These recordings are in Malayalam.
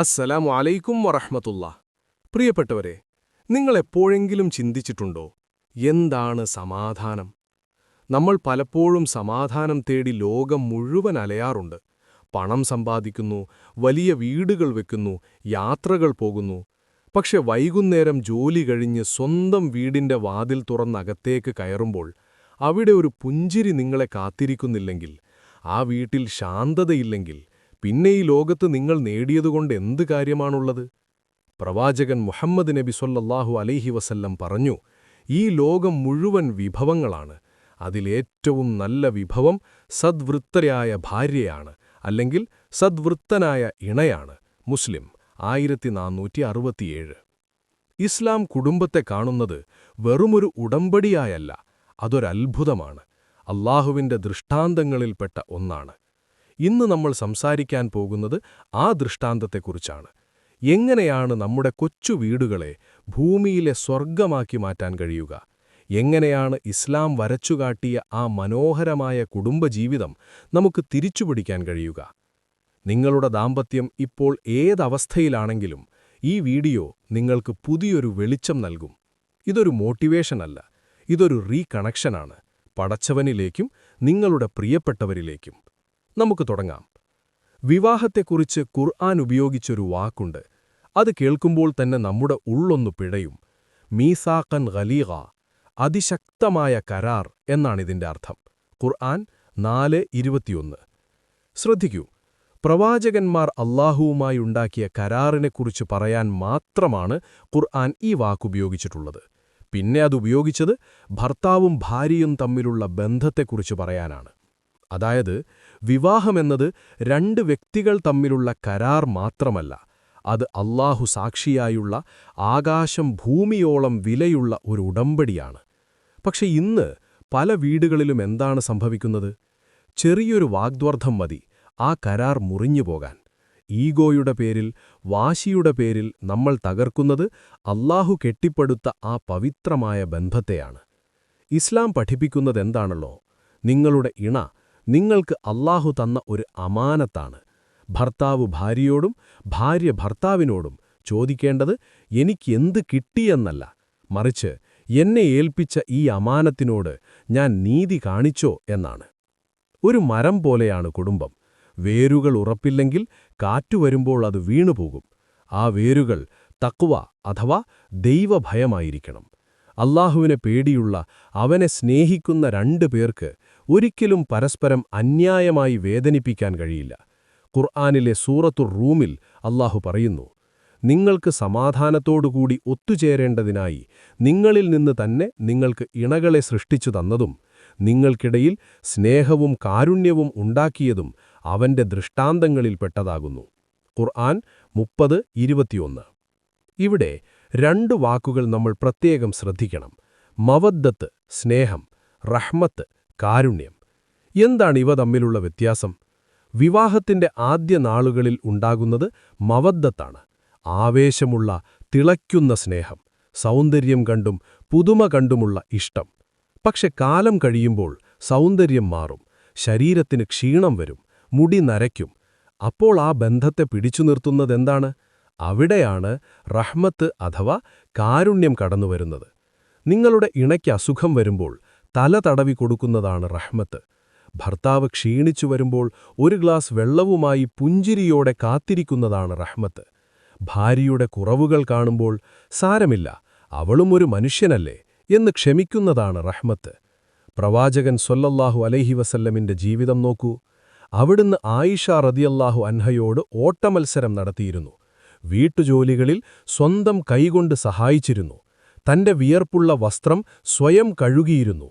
അസ്സലാമു അലൈക്കും വറഹ്മത്തുള്ള പ്രിയപ്പെട്ടവരെ നിങ്ങൾ എപ്പോഴെങ്കിലും ചിന്തിച്ചിട്ടുണ്ടോ എന്താണ് സമാധാനം? നമ്മൾ പലപ്പോഴും സമാധാനം തേടി ലോകം മുഴുവൻ അലയാറുണ്ട്. പണം സമ്പാദിക്കുന്നു വലിയ വീടുകൾ വെക്കുന്നു യാത്രകൾ പോകുന്നു. പക്ഷെ വൈകുന്നേരം ജോലി കഴിഞ്ഞ് സ്വന്തം വീടിന്റെ വാതിൽ തുറന്നകത്തേക്ക് കയറുമ്പോൾ അവിടെ ഒരു പുഞ്ചിരി നിങ്ങളെ കാത്തിരിക്കുന്നില്ലെങ്കിൽ ആ വീട്ടിൽ ശാന്തതയില്ലെങ്കിൽ പിന്നെ ഈ ലോകത്ത് നിങ്ങൾ നേടിയതുകൊണ്ട് എന്ത് കാര്യമാണുള്ളത്? പ്രവാചകൻ മുഹമ്മദ് നബി സൊല്ലാഹു അലൈഹി വസല്ലം പറഞ്ഞു ഈ ലോകം മുഴുവൻ വിഭവങ്ങളാണ്. അതിലേറ്റവും നല്ല വിഭവം സദ്വൃത്തരായ ഭാര്യയാണ് അല്ലെങ്കിൽ സദ്വൃത്തനായ ഇണയാണ്. മുസ്ലിം ആയിരത്തി നാനൂറ്റി അറുപത്തിയേഴ് ഇസ്ലാം കുടുംബത്തെ കാണുന്നത് വെറുമൊരു ഉടമ്പടിയായല്ല അതൊരത്ഭുതമാണ്. അള്ളാഹുവിന്റെ ദൃഷ്ടാന്തങ്ങളിൽപ്പെട്ട ഒന്നാണ്. ഇന്ന് നമ്മൾ സംസാരിക്കാൻ പോകുന്നത് ആ ദൃഷ്ടാന്തത്തെക്കുറിച്ചാണ്. എങ്ങനെയാണ് നമ്മുടെ കൊച്ചു വീടുകളെ ഭൂമിയിലെ സ്വർഗമാക്കി മാറ്റാൻ കഴിയുക? എങ്ങനെയാണ് ഇസ്ലാം വരച്ചുകാട്ടിയ ആ മനോഹരമായ കുടുംബജീവിതം നമുക്ക് തിരിച്ചുപിടിക്കാൻ കഴിയുക? നിങ്ങളുടെ ദാമ്പത്യം ഇപ്പോൾ ഏതവസ്ഥയിലാണെങ്കിലും ഈ വീഡിയോ നിങ്ങൾക്ക് പുതിയൊരു വെളിച്ചം നൽകും. ഇതൊരു മോട്ടിവേഷനല്ല ഇതൊരു റീകണക്ഷനാണ്. പടച്ചവനിലേക്കും നിങ്ങളുടെ പ്രിയപ്പെട്ടവരിലേക്കും. നമുക്ക് തുടങ്ങാം. വിവാഹത്തെക്കുറിച്ച് ഖുർആൻ ഉപയോഗിച്ചൊരു വാക്കുണ്ട്. അത് കേൾക്കുമ്പോൾ തന്നെ നമ്മുടെ ഉള്ളൊന്നു പിഴയും. മീസാഖൻ ഖലീഗ അതിശക്തമായ കരാർ എന്നാണിതിന്റെ അർത്ഥം. ഖുർആൻ നാല് ഇരുപത്തിയൊന്ന്. ശ്രദ്ധിക്കൂ പ്രവാചകന്മാർ അള്ളാഹുവുമായി ഉണ്ടാക്കിയ കരാറിനെക്കുറിച്ച് പറയാൻ മാത്രമാണ് ഖുർആൻ ഈ വാക്കുപയോഗിച്ചിട്ടുള്ളത് പിന്നെ അതുപയോഗിച്ചത് ഭർത്താവും ഭാര്യയും തമ്മിലുള്ള ബന്ധത്തെക്കുറിച്ച് പറയാനാണ്. അതായത് വിവാഹമെന്നത് രണ്ട് വ്യക്തികൾ തമ്മിലുള്ള കരാർ മാത്രമല്ല അത് അള്ളാഹു സാക്ഷിയായുള്ള ആകാശം ഭൂമിയോളം വിലയുള്ള ഒരു ഉടമ്പടിയാണ്. പക്ഷെ ഇന്ന് പല വീടുകളിലും എന്താണ് സംഭവിക്കുന്നത്? ചെറിയൊരു വാഗ്ദ്വർദ്ധം മതി ആ കരാർ മുറിഞ്ഞുപോകാൻ ഈഗോയുടെ പേരിൽ വാശിയുടെ പേരിൽ നമ്മൾ തകർക്കുന്നത് അല്ലാഹു കെട്ടിപ്പടുത്ത ആ പവിത്രമായ ബന്ധത്തെയാണ്. ഇസ്ലാം പഠിപ്പിക്കുന്നതെന്താണല്ലോ? നിങ്ങളുടെ ഇണ നിങ്ങൾക്ക് അള്ളാഹു തന്ന ഒരു അമാനത്താണ്. ഭർത്താവ് ഭാര്യയോടും ഭാര്യ ഭർത്താവിനോടും ചോദിക്കേണ്ടത് എനിക്കെന്ത് കിട്ടിയെന്നല്ല. മറിച്ച് എന്നെ ഏൽപ്പിച്ച ഈ അമാനത്തിനോട് ഞാൻ നീതി കാണിച്ചോ എന്നാണ്. ഒരു മരം പോലെയാണ് കുടുംബം. വേരുകൾ ഉറപ്പില്ലെങ്കിൽ കാറ്റുവരുമ്പോൾ അത് വീണുപോകും. ആ വേരുകൾ തക്വ അഥവാ ദൈവഭയമായിരിക്കണം. അള്ളാഹുവിനെ പേടിയുള്ള അവനെ സ്നേഹിക്കുന്ന രണ്ടു പേർക്ക് ഒരിക്കലും പരസ്പരം അന്യായമായി വേദനിപ്പിക്കാൻ കഴിയില്ല. ഖുർആാനിലെ സൂറത്തുർ റൂമിൽ അള്ളാഹു പറയുന്നു നിങ്ങൾക്ക് സമാധാനത്തോടുകൂടി ഒത്തുചേരേണ്ടതിനായി നിങ്ങളിൽ നിന്ന് തന്നെ നിങ്ങൾക്ക് ഇണകളെ സൃഷ്ടിച്ചു തന്നതും നിങ്ങൾക്കിടയിൽ സ്നേഹവും കാരുണ്യവും ഉണ്ടാക്കിയതും അവന്റെ ദൃഷ്ടാന്തങ്ങളിൽപ്പെട്ടതാകുന്നു ഖുർആൻ മുപ്പത് ഇരുപത്തിയൊന്ന്. ഇവിടെ രണ്ട് വാക്കുകൾ നമ്മൾ പ്രത്യേകം ശ്രദ്ധിക്കണം. മവദ്ദത്ത് സ്നേഹം റഹ്മത്ത് കാരുണ്യം. എന്താണ് ഇവ തമ്മിലുള്ള വ്യത്യാസം? വിവാഹത്തിന്റെ ആദ്യ നാളുകളിൽ ഉണ്ടാകുന്നത് മവദ്ദത്താണ് ആവേശമുള്ള തിളയ്ക്കുന്ന സ്നേഹം സൗന്ദര്യം കണ്ടും പുതുമ കണ്ടുമുള്ള ഇഷ്ടം. പക്ഷെ കാലം കഴിയുമ്പോൾ സൗന്ദര്യം മാറും ശരീരത്തിന് ക്ഷീണം വരും മുടി നരയ്ക്കും. അപ്പോൾ ആ ബന്ധത്തെ പിടിച്ചു നിർത്തുന്നതെന്താണ്? അവിടെയാണ് റഹ്മത്ത് അഥവാ കാരുണ്യം കടന്നുവരുന്നത്. നിങ്ങളുടെ ഇണയ്ക്ക് അസുഖം വരുമ്പോൾ തല തടവി കൊടുക്കുന്നതാണ് റഹ്മത്ത്. ഭർത്താവ് ക്ഷീണിച്ചു വരുമ്പോൾ ഒരു ഗ്ലാസ് വെള്ളവുമായി പുഞ്ചിരിയോടെ കാത്തിരിക്കുന്നതാണ് റഹ്മത്ത്. ഭാര്യയുടെ കുറവുകൾ കാണുമ്പോൾ സാരമില്ല അവളും ഒരു മനുഷ്യനല്ലേ എന്ന് ക്ഷമിക്കുന്നതാണ് റഹ്മത്ത്. പ്രവാചകൻ സൊല്ലല്ലാഹു അലൈഹി വസല്ലമിന്റെ ജീവിതം നോക്കൂ. അവിടുന്ന് ആയിഷ റതിയല്ലാഹു അൻഹയോട് ഓട്ടമത്സരം നടത്തിയിരുന്നു. വീട്ടുജോലികളിൽ സ്വന്തം കൈകൊണ്ട് സഹായിച്ചിരുന്നു. തന്റെ വിയർപ്പുള്ള വസ്ത്രം സ്വയം കഴുകിയിരുന്നു.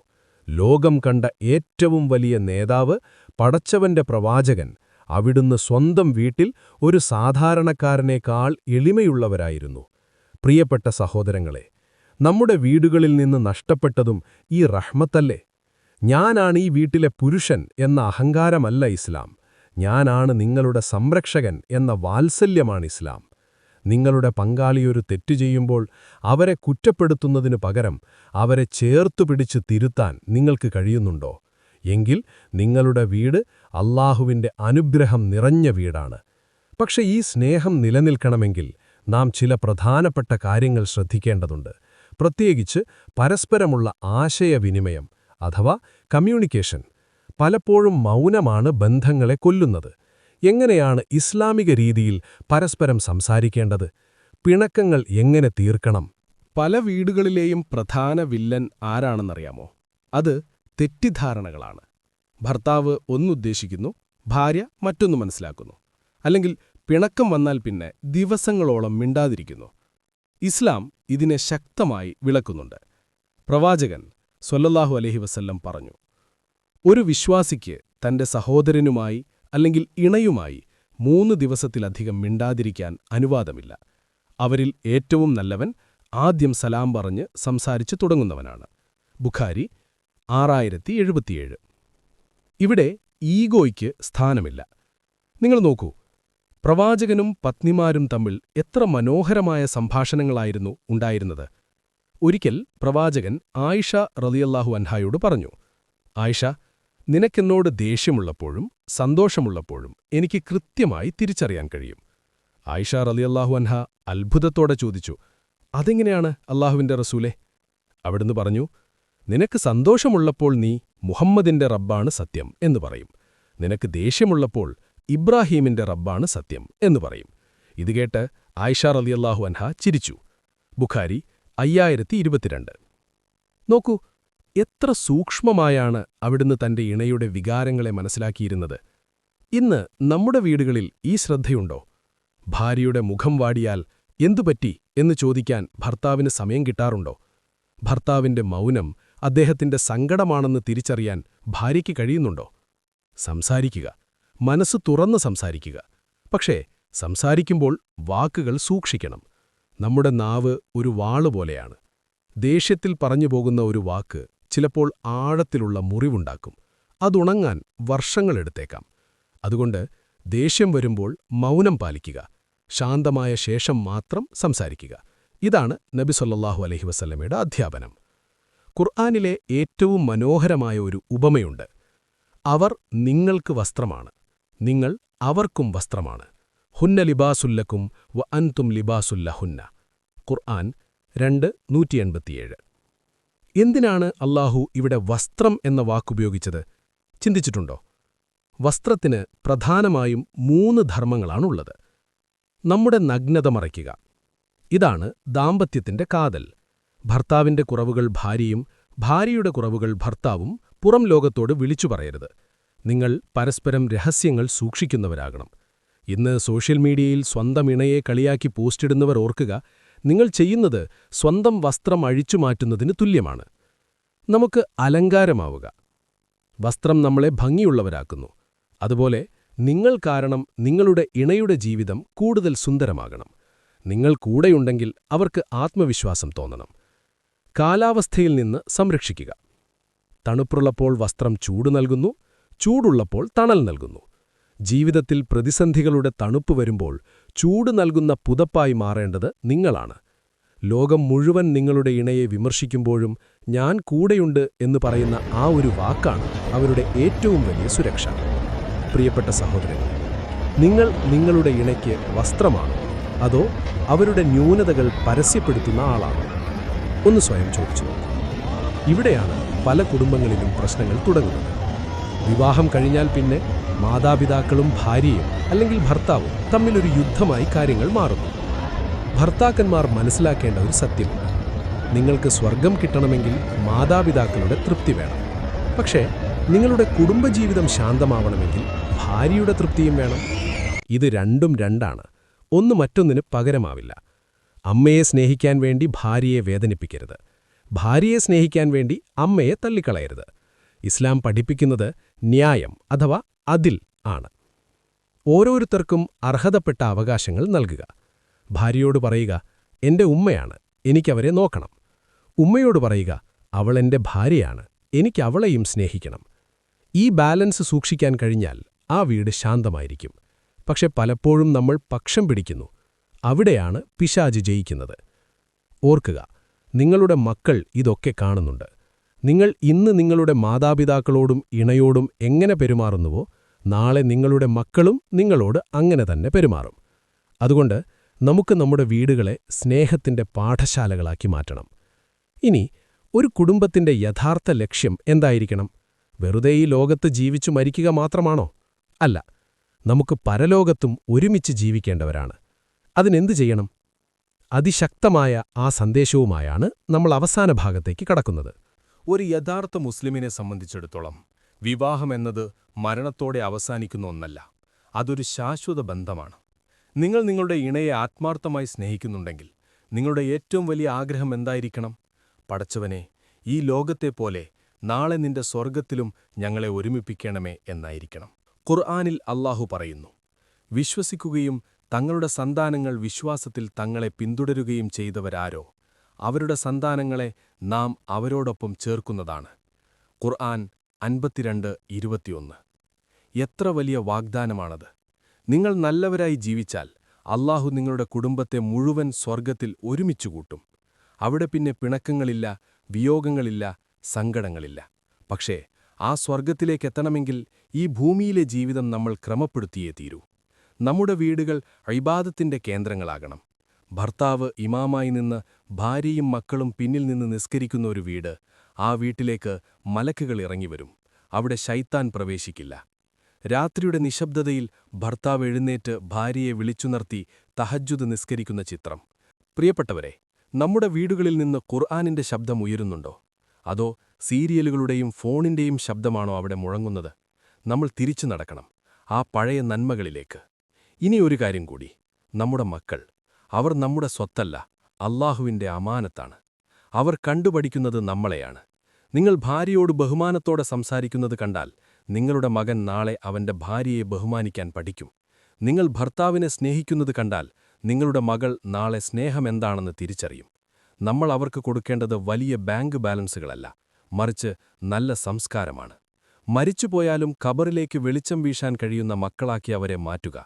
ലോകം കണ്ട ഏറ്റവും വലിയ നേതാവ് പടച്ചവന്റെ പ്രവാചകൻ അവിടുന്ന് സ്വന്തം വീട്ടിൽ ഒരു സാധാരണക്കാരനേക്കാൾ എളിമയുള്ളവരായിരുന്നു. പ്രിയപ്പെട്ട സഹോദരങ്ങളെ നമ്മുടെ വീടുകളിൽ നിന്ന് നഷ്ടപ്പെട്ടതും ഈ റഹ്മത്തല്ലേ? ഞാനാണ് ഈ വീട്ടിലെ പുരുഷൻ എന്ന അഹങ്കാരമല്ല ഇസ്ലാം. ഞാനാണ് നിങ്ങളുടെ സംരക്ഷകൻ എന്ന വാത്സല്യമാണ് ഇസ്ലാം. നിങ്ങളുടെ പങ്കാളിയൊരു തെറ്റു ചെയ്യുമ്പോൾ അവരെ കുറ്റപ്പെടുത്തുന്നതിനു പകരം അവരെ ചേർത്തു പിടിച്ച് തിരുത്താൻ നിങ്ങൾക്ക് കഴിയുന്നുണ്ടോ? എങ്കിൽ നിങ്ങളുടെ വീട് അല്ലാഹുവിന്റെ അനുഗ്രഹം നിറഞ്ഞ വീടാണ്. പക്ഷെ ഈ സ്നേഹം നിലനിൽക്കണമെങ്കിൽ നാം ചില പ്രധാനപ്പെട്ട കാര്യങ്ങൾ ശ്രദ്ധിക്കേണ്ടതുണ്ട്. പ്രത്യേകിച്ച് പരസ്പരമുള്ള ആശയവിനിമയം അഥവാ കമ്മ്യൂണിക്കേഷൻ. പലപ്പോഴും മൗനമാണ് ബന്ധങ്ങളെ കൊല്ലുന്നത്. എങ്ങനെയാണ് ഇസ്ലാമിക രീതിയിൽ പരസ്പരം സംസാരിക്കേണ്ടത്? പിണക്കങ്ങൾ എങ്ങനെ തീർക്കണം? പല വീടുകളിലെയും പ്രധാന വില്ലൻ ആരാണെന്നറിയാമോ? അത് തെറ്റിദ്ധാരണകളാണ്. ഭർത്താവ് ഒന്നുദ്ദേശിക്കുന്നു ഭാര്യ മറ്റൊന്ന് മനസ്സിലാക്കുന്നു. അല്ലെങ്കിൽ പിണക്കം വന്നാൽ പിന്നെ ദിവസങ്ങളോളം മിണ്ടാതിരിക്കുന്നു. ഇസ്ലാം ഇതിനെ ശക്തമായി വിളക്കുന്നുണ്ട്. പ്രവാചകൻ സൊല്ലല്ലാഹു അലഹി വസല്ലം പറഞ്ഞു ഒരു വിശ്വാസിക്ക് തന്റെ സഹോദരനുമായി അല്ലെങ്കിൽ ഇണയുമായി മൂന്ന് ദിവസത്തിലധികം മിണ്ടാതിരിക്കാൻ അനുവാദമില്ല. അവരിൽ ഏറ്റവും നല്ലവൻ ആദ്യം സലാം പറഞ്ഞ് സംസാരിച്ചു തുടങ്ങുന്നവനാണ്. ബുഖാരി ആറായിരത്തി എഴുപത്തിയേഴ് ഇവിടെ ഈഗോയ്ക്ക് സ്ഥാനമില്ല. നിങ്ങൾ നോക്കൂ പ്രവാചകനും പത്നിമാരും തമ്മിൽ എത്ര മനോഹരമായ സംഭാഷണങ്ങളായിരുന്നു ഉണ്ടായിരുന്നത്. ഒരിക്കൽ പ്രവാചകൻ ആയിഷ റലിയല്ലാഹു അൻഹായോട് പറഞ്ഞു ആയിഷ നിനക്കെന്നോട് ദേഷ്യമുള്ളപ്പോഴും സന്തോഷമുള്ളപ്പോഴും എനിക്ക് കൃത്യമായി തിരിച്ചറിയാൻ കഴിയും. ആയിഷ റലിയല്ലാഹു അൻഹ അത്ഭുതത്തോടെ ചോദിച്ചു അതെങ്ങനെയാണ് അള്ളാഹുവിന്റെ റസൂലെ? അവിടുന്ന് പറഞ്ഞു നിനക്ക് സന്തോഷമുള്ളപ്പോൾ നീ മുഹമ്മദിന്റെ റബ്ബാണ് സത്യം എന്ന് പറയും. നിനക്ക് ദേഷ്യമുള്ളപ്പോൾ ഇബ്രാഹീമിന്റെ റബ്ബാണ് സത്യം എന്ന് പറയും. ഇത് കേട്ട് ആയിഷ റലിയല്ലാഹു അൻഹ ചിരിച്ചു. ബുഖാരി അയ്യായിരത്തി ഇരുപത്തിരണ്ട്. നോക്കൂ എത്ര സൂക്ഷ്മമായാണ് അവിടുന്ന് തന്റെ ഇണയുടെ വികാരങ്ങളെ മനസ്സിലാക്കിയിരുന്നത്? ഇന്ന് നമ്മുടെ വീടുകളിൽ ഈ ശ്രദ്ധയുണ്ടോ? ഭാര്യയുടെ മുഖം വാടിയാൽ എന്തുപറ്റി എന്ന് ചോദിക്കാൻ ഭർത്താവിന് സമയം കിട്ടാറുണ്ടോ? ഭർത്താവിന്റെ മൗനം അദ്ദേഹത്തിന്റെ സങ്കടമാണെന്ന് തിരിച്ചറിയാൻ ഭാര്യയ്ക്ക് കഴിയുന്നുണ്ടോ? സംസാരിക്കുക. മനസ്സ് തുറന്ന് സംസാരിക്കുക. പക്ഷേ സംസാരിക്കുമ്പോൾ വാക്കുകൾ സൂക്ഷിക്കണം. നമ്മുടെ നാവ് ഒരു വാളുപോലെയാണ് ദേഷ്യത്തിൽ പറഞ്ഞു പോകുന്ന ഒരു വാക്ക് ചിലപ്പോൾ ആഴത്തിലുള്ള മുറിവുണ്ടാക്കും. അതുണങ്ങാൻ വർഷങ്ങളെടുത്തേക്കാം അതുകൊണ്ട് ദേഷ്യം വരുമ്പോൾ മൗനം പാലിക്കുക. ശാന്തമായ ശേഷം മാത്രം സംസാരിക്കുക. ഇതാണ് നബി സൊല്ലാഹു അലഹി വസല്ലമയുടെ അധ്യാപനം. ഖുർആാനിലെ ഏറ്റവും മനോഹരമായ ഒരു ഉപമയുണ്ട്. അവർ നിങ്ങൾക്ക് വസ്ത്രമാണ്. നിങ്ങൾ അവർക്കും വസ്ത്രമാണ്. ഹുന്ന ലിബാസുല്ലക്കും വ അൻതും ലിബാസുല്ല ഹുന്ന ഖുർആൻ രണ്ട് നൂറ്റി എൺപത്തിയേഴ് എന്തിനാണ് അല്ലാഹു ഇവിടെ വസ്ത്രം എന്ന വാക്കുപയോഗിച്ചത്? ചിന്തിച്ചിട്ടുണ്ടോ? വസ്ത്രത്തിന് പ്രധാനമായും മൂന്ന് ധർമ്മങ്ങളാണുള്ളത്. നമ്മുടെ നഗ്നത മറയ്ക്കുക. ഇതാണ് ദാമ്പത്യത്തിന്റെ കാതൽ. ഭർത്താവിന്റെ കുറവുകൾ ഭാര്യയും ഭാര്യയുടെ കുറവുകൾ ഭർത്താവും പുറം ലോകത്തോട് വിളിച്ചു പറയരുത്. നിങ്ങൾ പരസ്പരം രഹസ്യങ്ങൾ സൂക്ഷിക്കുന്നവരാകണം. ഇന്ന് സോഷ്യൽ മീഡിയയിൽ സ്വന്തം ഇണയെ കളിയാക്കി പോസ്റ്റിടുന്നവർ ഓർക്കുക നിങ്ങൾ ചെയ്യുന്നത് സ്വന്തം വസ്ത്രം അഴിച്ചുമാറ്റുന്നതിന് തുല്യമാണ്. നമുക്ക് അലങ്കാരമാവുക. വസ്ത്രം നമ്മളെ ഭംഗിയുള്ളവരാക്കുന്നു. അതുപോലെ നിങ്ങൾ കാരണം നിങ്ങളുടെ ഇണയുടെ ജീവിതം കൂടുതൽ സുന്ദരമാകണം. നിങ്ങൾ കൂടെയുണ്ടെങ്കിൽ അവർക്ക് ആത്മവിശ്വാസം തോന്നണം. കാലാവസ്ഥയിൽ നിന്ന് സംരക്ഷിക്കുക. തണുപ്പുള്ളപ്പോൾ വസ്ത്രം ചൂട് നൽകുന്നു ചൂടുള്ളപ്പോൾ തണൽ നൽകുന്നു. ജീവിതത്തിൽ പ്രതിസന്ധികളുടെ തണുപ്പ് വരുമ്പോൾ ചൂട് നൽകുന്ന പുതപ്പായി മാറേണ്ടത് നിങ്ങളാണ്. ലോകം മുഴുവൻ നിങ്ങളുടെ ഇണയെ വിമർശിക്കുമ്പോഴും ഞാൻ കൂടെയുണ്ട് എന്ന് പറയുന്ന ആ ഒരു വാക്കാണ് അവരുടെ ഏറ്റവും വലിയ സുരക്ഷ. പ്രിയപ്പെട്ട സഹോദരൻ നിങ്ങൾ നിങ്ങളുടെ ഇണയ്ക്ക് വസ്ത്രമാണോ? അതോ അവരുടെ ന്യൂനതകൾ പരസ്യപ്പെടുത്തുന്ന ആളാണോ? ഒന്ന് സ്വയം ചോദിച്ചു ഇവിടെയാണ് പല കുടുംബങ്ങളിലും പ്രശ്നങ്ങൾ തുടങ്ങുന്നത്. വിവാഹം കഴിഞ്ഞാൽ പിന്നെ മാതാപിതാക്കളും ഭാര്യയും അല്ലെങ്കിൽ ഭർത്താവും തമ്മിലൊരു യുദ്ധമായി കാര്യങ്ങൾ മാറുന്നു. ഭർത്താക്കന്മാർ മനസ്സിലാക്കേണ്ട ഒരു സത്യമുണ്ട് നിങ്ങൾക്ക് സ്വർഗം കിട്ടണമെങ്കിൽ മാതാപിതാക്കളുടെ തൃപ്തി വേണം. പക്ഷേ നിങ്ങളുടെ കുടുംബജീവിതം ശാന്തമാവണമെങ്കിൽ ഭാര്യയുടെ തൃപ്തിയും വേണം. ഇത് രണ്ടും രണ്ടാണ് ഒന്ന് മറ്റൊന്നിന് പകരമാവില്ല. അമ്മയെ സ്നേഹിക്കാൻ വേണ്ടി ഭാര്യയെ വേദനിപ്പിക്കരുത്. ഭാര്യയെ സ്നേഹിക്കാൻ വേണ്ടി അമ്മയെ തള്ളിക്കളയരുത്. ഇസ്ലാം പഠിപ്പിക്കുന്നത് ന്യായം അഥവാ അതിൽ ആണ്. ഓരോരുത്തർക്കും അർഹതപ്പെട്ട അവകാശങ്ങൾ നൽകുക. ഭാര്യയോട് പറയുക എന്റെ ഉമ്മയാണ് എനിക്കവരെ നോക്കണം. ഉമ്മയോട് പറയുക അവൾ എന്റെ ഭാര്യയാണ് എനിക്കവളെയും സ്നേഹിക്കണം. ഈ ബാലൻസ് സൂക്ഷിക്കാൻ കഴിഞ്ഞാൽ ആ വീട് ശാന്തമായിരിക്കും. പക്ഷെ പലപ്പോഴും നമ്മൾ പക്ഷം പിടിക്കുന്നു. അവിടെയാണ് പിശാജ് ജയിക്കുന്നത്. ഓർക്കുക നിങ്ങളുടെ മക്കൾ ഇതൊക്കെ കാണുന്നുണ്ട്. നിങ്ങൾ ഇന്ന് നിങ്ങളുടെ മാതാപിതാക്കളോടും ഇണയോടും എങ്ങനെ പെരുമാറുന്നുവോ നാളെ നിങ്ങളുടെ മക്കളും നിങ്ങളോട് അങ്ങനെ തന്നെ പെരുമാറും. അതുകൊണ്ട് നമുക്ക് നമ്മുടെ വീടുകളെ സ്നേഹത്തിന്റെ പാഠശാലകളാക്കി മാറ്റണം. ഇനി ഒരു കുടുംബത്തിന്റെ യഥാർത്ഥ ലക്ഷ്യം എന്തായിരിക്കണം? വെറുതെ ഈ ലോകത്ത് ജീവിച്ചു മരിക്കുക മാത്രമാണോ? അല്ല നമുക്ക് പരലോകത്തും ഒരുമിച്ച് ജീവിക്കേണ്ടവരാണ്. അതിനെന്തു ചെയ്യണം? അതിശക്തമായ ആ സന്ദേശവുമായാണ് നമ്മൾ അവസാന ഭാഗത്തേക്ക് കടക്കുന്നത്. ഒരു യഥാർത്ഥ മുസ്ലിമിനെ സംബന്ധിച്ചിടത്തോളം വിവാഹമെന്നത് മരണത്തോടെ അവസാനിക്കുന്ന ഒന്നല്ല അതൊരു ശാശ്വത ബന്ധമാണ്. നിങ്ങൾ നിങ്ങളുടെ ഇണയെ ആത്മാർത്ഥമായി സ്നേഹിക്കുന്നുണ്ടെങ്കിൽ നിങ്ങളുടെ ഏറ്റവും വലിയ ആഗ്രഹം എന്തായിരിക്കണം? പടച്ചവനെ ഈ ലോകത്തെ പോലെ നാളെ നിന്റെ സ്വർഗത്തിലും ഞങ്ങളെ ഒരുമിപ്പിക്കണമേ എന്നായിരിക്കണം. ഖുർആാനിൽ അള്ളാഹു പറയുന്നു വിശ്വസിക്കുകയും തങ്ങളുടെ സന്താനങ്ങൾ വിശ്വാസത്തിൽ തങ്ങളെ പിന്തുടരുകയും ചെയ്തവരാരോ? അവരുടെ സന്താനങ്ങളെ നാം അവരോടൊപ്പം ചേർക്കുന്നതാണ്. ഖുർആൻ അൻപത്തിരണ്ട് ഇരുപത്തിയൊന്ന്. എത്ര വലിയ വാഗ്ദാനമാണത്. നിങ്ങൾ നല്ലവരായി ജീവിച്ചാൽ അള്ളാഹു നിങ്ങളുടെ കുടുംബത്തെ മുഴുവൻ സ്വർഗത്തിൽ ഒരുമിച്ചുകൂട്ടും. അവിടെ പിന്നെ പിണക്കങ്ങളില്ല വിയോഗങ്ങളില്ല സങ്കടങ്ങളില്ല. പക്ഷേ ആ സ്വർഗത്തിലേക്കെത്തണമെങ്കിൽ ഈ ഭൂമിയിലെ ജീവിതം നമ്മൾ ക്രമപ്പെടുത്തിയേ തീരൂ. നമ്മുടെ വീടുകൾ അഴിബാദത്തിന്റെ കേന്ദ്രങ്ങളാകണം. ഭർത്താവ് ഇമാമായി നിന്ന് ഭാര്യയും മക്കളും പിന്നിൽ നിന്ന് നിസ്കരിക്കുന്ന ഒരു വീട് ആ വീട്ടിലേക്ക് മലക്കുകൾ ഇറങ്ങിവരും അവിടെ ശൈത്താൻ പ്രവേശിക്കില്ല. രാത്രിയുടെ നിശബ്ദതയിൽ ഭർത്താവ് എഴുന്നേറ്റ് ഭാര്യയെ വിളിച്ചുണർത്തി തഹജ്ജുദ് നിസ്കരിക്കുന്ന ചിത്രം. പ്രിയപ്പെട്ടവരെ നമ്മുടെ വീടുകളിൽ നിന്ന് ഖുർആാനിന്റെ ശബ്ദം ഉയരുന്നുണ്ടോ? അതോ സീരിയലുകളുടെയും ഫോണിന്റെയും ശബ്ദമാണോ അവിടെ മുഴങ്ങുന്നത്? നമ്മൾ തിരിച്ചു നടക്കണം ആ പഴയ നന്മകളിലേക്ക്. ഇനി ഒരു കാര്യം കൂടി. നമ്മുടെ മക്കൾ അവർ നമ്മുടെ സ്വത്തല്ല അള്ളാഹുവിന്റെ അമാനത്താണ്. അവർ കണ്ടുപഠിക്കുന്നത് നമ്മളെയാണ്. നിങ്ങൾ ഭാര്യയോട് ബഹുമാനത്തോടെ സംസാരിക്കുന്നത് കണ്ടാൽ നിങ്ങളുടെ മകൻ നാളെ അവന്റെ ഭാര്യയെ ബഹുമാനിക്കാൻ പഠിക്കും. നിങ്ങൾ ഭർത്താവിനെ സ്നേഹിക്കുന്നത് കണ്ടാൽ നിങ്ങളുടെ മകൾ നാളെ സ്നേഹമെന്താണെന്ന് തിരിച്ചറിയും. നമ്മൾ അവർക്ക് കൊടുക്കേണ്ടത് വലിയ ബാങ്ക് ബാലൻസുകളല്ല മറിച്ച് നല്ല സംസ്കാരമാണ്. മരിച്ചുപോയാലും കബറിലേക്ക് വെളിച്ചം വീശാൻ കഴിയുന്ന മക്കളാക്കി അവരെ മാറ്റുക.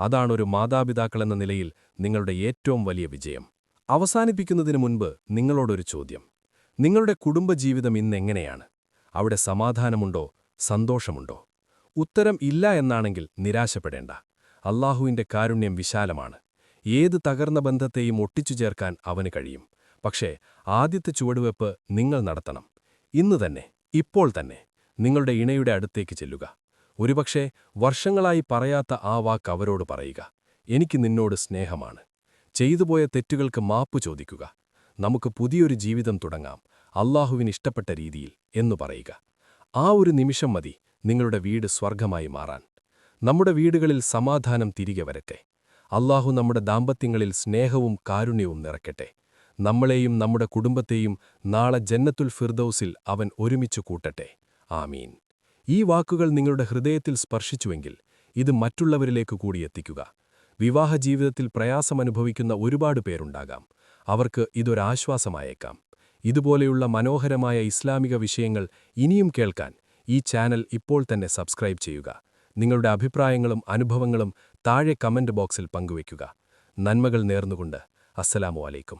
അതാണൊരു മാതാപിതാക്കളെന്ന നിലയിൽ നിങ്ങളുടെ ഏറ്റവും വലിയ വിജയം. അവസാനിപ്പിക്കുന്നതിന് മുൻപ് നിങ്ങളോടൊരു ചോദ്യം. നിങ്ങളുടെ കുടുംബജീവിതം ഇന്നെങ്ങനെയാണ്? അവിടെ സമാധാനമുണ്ടോ? സന്തോഷമുണ്ടോ? ഉത്തരം ഇല്ല എന്നാണെങ്കിൽ നിരാശപ്പെടേണ്ട. അള്ളാഹുവിന്റെ കാരുണ്യം വിശാലമാണ്. ഏത് തകർന്ന ബന്ധത്തെയും ഒട്ടിച്ചു ചേർക്കാൻ അവന് കഴിയും. പക്ഷേ ആദ്യത്തെ ചുവടുവെപ്പ് നിങ്ങൾ നടത്തണം. ഇന്ന് തന്നെ ഇപ്പോൾ തന്നെ നിങ്ങളുടെ ഇണയുടെ അടുത്തേക്ക് ചെല്ലുക. ഒരുപക്ഷെ വർഷങ്ങളായി പറയാത്ത ആ വാക്ക് അവരോട് പറയുക. എനിക്ക് നിന്നോട് സ്നേഹമാണ്. ചെയ്തുപോയ തെറ്റുകൾക്ക് മാപ്പ് ചോദിക്കുക. നമുക്ക് പുതിയൊരു ജീവിതം തുടങ്ങാം. അള്ളാഹുവിനിഷ്ടപ്പെട്ട രീതിയിൽ എന്നു പറയുക. ആ ഒരു നിമിഷം മതി നിങ്ങളുടെ വീട് സ്വർഗമായി മാറാൻ. നമ്മുടെ വീടുകളിൽ സമാധാനം തിരികെ വരട്ടെ. അള്ളാഹു നമ്മുടെ ദാമ്പത്യങ്ങളിൽ സ്നേഹവും കാരുണ്യവും നിറക്കട്ടെ നമ്മളെയും നമ്മുടെ കുടുംബത്തെയും നാളെ ജന്നത്തുൽ ഫിർദൌസിൽ അവൻ ഒരുമിച്ചു കൂട്ടട്ടെ. ആമീൻ. ഈ വാക്കുകൾ നിങ്ങളുടെ ഹൃദയത്തിൽ സ്പർശിച്ചുവെങ്കിൽ ഇത് മറ്റുള്ളവരിലേക്ക് കൂടി എത്തിക്കുക. വിവാഹ ജീവിതത്തിൽ പ്രയാസമനുഭവിക്കുന്ന ഒരുപാട് പേരുണ്ടാകാം. അവർക്ക് ഇതൊരാശ്വാസമായേക്കാം. ഇതുപോലെയുള്ള മനോഹരമായ ഇസ്ലാമിക വിഷയങ്ങൾ ഇനിയും കേൾക്കാൻ ഈ ചാനൽ ഇപ്പോൾ തന്നെ സബ്സ്ക്രൈബ് ചെയ്യുക. നിങ്ങളുടെ അഭിപ്രായങ്ങളും അനുഭവങ്ങളും താഴെ കമന്റ് ബോക്സിൽ പങ്കുവയ്ക്കുക. നന്മകൾ നേർന്നുകൊണ്ട് അസ്സലാമു അലൈക്കും.